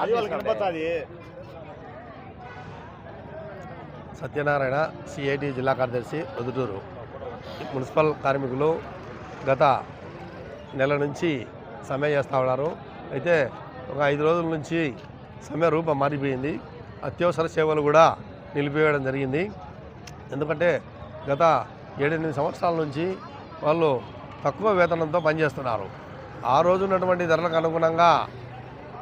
అది వాళ్ళకి కనపడుతుంది సత్యనారాయణ సిఐటి జిల్లా కార్యదర్శి వదుటూరు మున్సిపల్ కార్మికులు గత నెల నుంచి సమ్మె చేస్తూ ఉన్నారు. అయితే ఒక ఐదు రోజుల నుంచి సమ్మె రూపం మారిపోయింది. అత్యవసర సేవలు కూడా నిలిపివేయడం జరిగింది. ఎందుకంటే గత ఏడెనిమిది సంవత్సరాల నుంచి వాళ్ళు తక్కువ వేతనంతో పనిచేస్తున్నారు. ఆ రోజు ఉన్నటువంటి ధరలకు అనుగుణంగా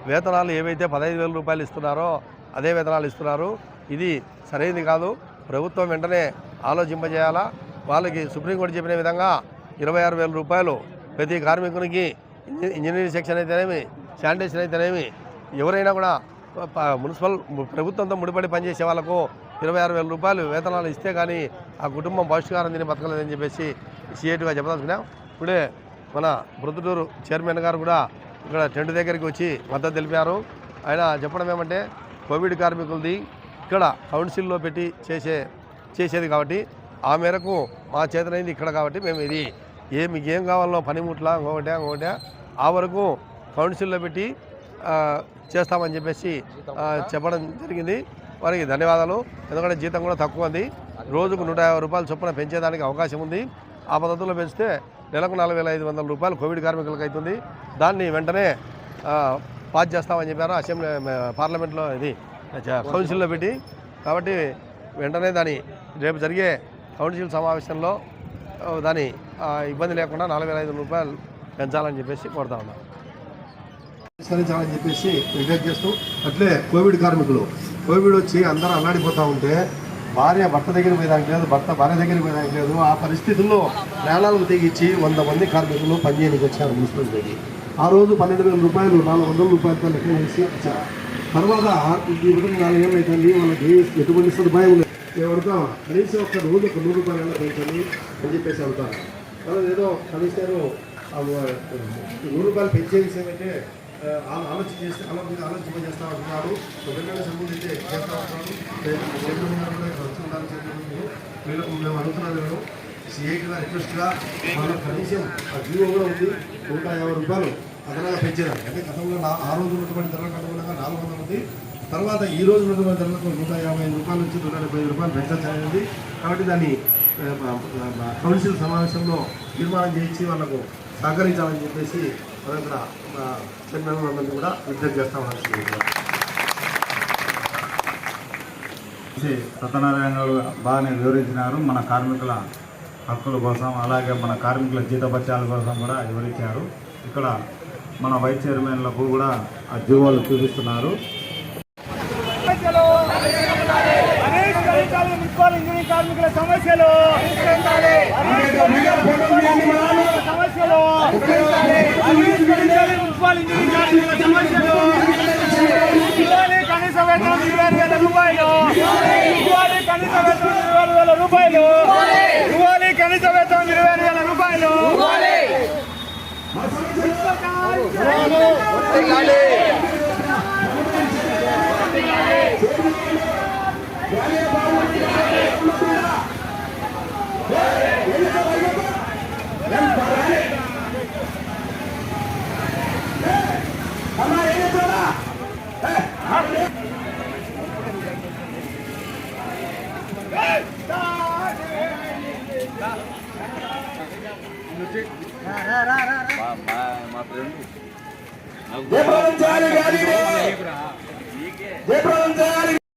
వేతనాలు ఏవైతే పదహైదు వేల రూపాయలు ఇస్తున్నారో అదే వేతనాలు ఇస్తున్నారు. ఇది సరైనది కాదు. ప్రభుత్వం వెంటనే ఆలోచింపజేయాలా? వాళ్ళకి సుప్రీంకోర్టు చెప్పిన విధంగా ఇరవై ఆరు వేల రూపాయలు ప్రతి కార్మికునికి ఇంజ- ఇంజనీరింగ్ సెక్షన్ అయితేనేమి శానిటేషన్ అయితేనేమి ఎవరైనా కూడా మున్సిపల్ ప్రభుత్వంతో ముడిపడి పనిచేసే వాళ్ళకు ఇరవై ఆరు వేల రూపాయలు వేతనాలు ఇస్తే కానీ ఆ కుటుంబం పౌష్టికారం తిని బతకలేదని చెప్పేసి సిఐటిగా చెప్పదలుచుకున్నాం. ఇప్పుడే మన ప్రొద్దుటూరు చైర్మన్ గారు కూడా ఇక్కడ టెంట్ దగ్గరికి వచ్చి మద్దతు తెలిపారు. ఆయన చెప్పడం ఏమంటే కోవిడ్ కార్మికులది ఇక్కడ కౌన్సిల్లో పెట్టి చేసే చేసేది కాబట్టి ఆ మేరకు మా చేతనైంది ఇక్కడ కాబట్టి మేము ఇది. ఏ మీకు ఏం కావాలో పనిముట్లా ఇంకొకటే ఇంకొకటే ఆ వరకు కౌన్సిల్లో పెట్టి చేస్తామని చెప్పేసి చెప్పడం జరిగింది. వారికి ధన్యవాదాలు. ఎందుకంటే జీతం కూడా తక్కువ ఉంది. రోజుకు నూట యాభై రూపాయలు చొప్పున పెంచేదానికి అవకాశం ఉంది. ఆ పద్ధతిలో పెంచితే నెలకు నాలుగు వేల ఐదు వందల రూపాయలు కోవిడ్ కార్మికులకు అవుతుంది దాన్ని వెంటనే పాస్ చేస్తామని చెప్పారు. అసెంబ్లీ పార్లమెంట్లో ఇది కౌన్సిల్లో పెట్టి. కాబట్టి వెంటనే దాని రేపు జరిగే కౌన్సిల్ సమావేశంలో దాని ఇబ్బంది లేకుండా నాలుగు వేల ఐదు వందల రూపాయలు పెంచాలని చెప్పేసి కోరుతా ఉన్నాం. విస్తరించాలని చెప్పేసి విజ్ఞప్తి చేస్తూ అట్లే కోవిడ్ కార్మికులు కోవిడ్ వచ్చి అందరూ అల్లాడిపోతూ ఉంటే భార్య భర్త దగ్గర పోయేదానికి లేదు భర్త భార్య దగ్గర పోయేదానికి లేదు. ఆ పరిస్థితుల్లో ప్రాణాలకు తెగించి వంద మంది కార్మికులు పనిచేయడానికి వచ్చారు మున్సిపాలిటీకి ఆ రోజు పన్నెండు వేల రూపాయలు నాలుగు వందల రూపాయలతో లెక్క వేసి వచ్చారు తర్వాత ఈ విధంగా నాలుగు ఏళ్ళు అవుతుంది వాళ్ళకి ఎటువంటి సదుపాయం లేదు. ఏమడతాం కనీసం ఒక రోజు ఒక నూరు రూపాయలు పెంచండి అని చెప్పేసి అవుతారు వాళ్ళు ఏదో కనీసం నూరు రూపాయలు పెంచే విషయం అయితే ఆలోచన చేస్తే ఆలోచన ఆలోచన చేస్తూ ఉంటున్నారు వెంటనే సంబంధించి చేస్తూ ఉంటున్నారు. చైర్మన్ గారు కూడా ఇక్కడ వచ్చి చైర్మన్ గారు. మేము అడుగుతున్నది మేము సిఐకి రిక్వెస్ట్గా మన కనీసం ఆ జీవో కూడా ఉంది నూట యాభై రూపాయలు అదనంగా పెంచేదాన్ని. అంటే గతంలో నా- ఆ రోజు ఉన్నటువంటి ధరలకు అనుగుణంగా నాలుగు వందలు ఉంది. తర్వాత ఈ రోజు ఉన్నటువంటి ధరలకు నూట యాభై ఐదు రూపాయల నుంచి నూట డెబ్బై ఐదు రూపాయలు పెంచాల్సింది కాబట్టి దాన్ని కౌన్సిల్ సమావేశంలో తీర్మానం చేయించి వాళ్ళకు సహకరించాలని చెప్పేసి మన ఇక్కడ మా చైర్మన్ వాళ్ళని కూడా విజ్ఞప్తి చేస్తామని శ్రీ సత్యనారాయణ గారు బాగానే వివరించినారు. మన కార్మికుల హక్కుల కోసం అలాగే మన కార్మికుల జీతపత్యాల కోసం కూడా వివరించారు. ఇక్కడ మన వైస్ చైర్మన్లకు కూడా ఆ జీవోలు చూపిస్తున్నారు. ఇంజనీరింగ్ కార్మికుల సమస్యలు సమస్యలు ఇంజనీరింగ్ కార్మికుల సమస్యలు ఇవ్వాలి కనీస వేతనం ఇరవై ఆరు వేల రూపాయలు ఇవ్వాలి కనీస వేతనం ఇరవై ఆరు వేల రూపాయలు ఇవ్వాలి కనీస వేతనం ఇరవై ఆరు వేల రూపాయలు జయప్రదం జయప్రదం చేయాలి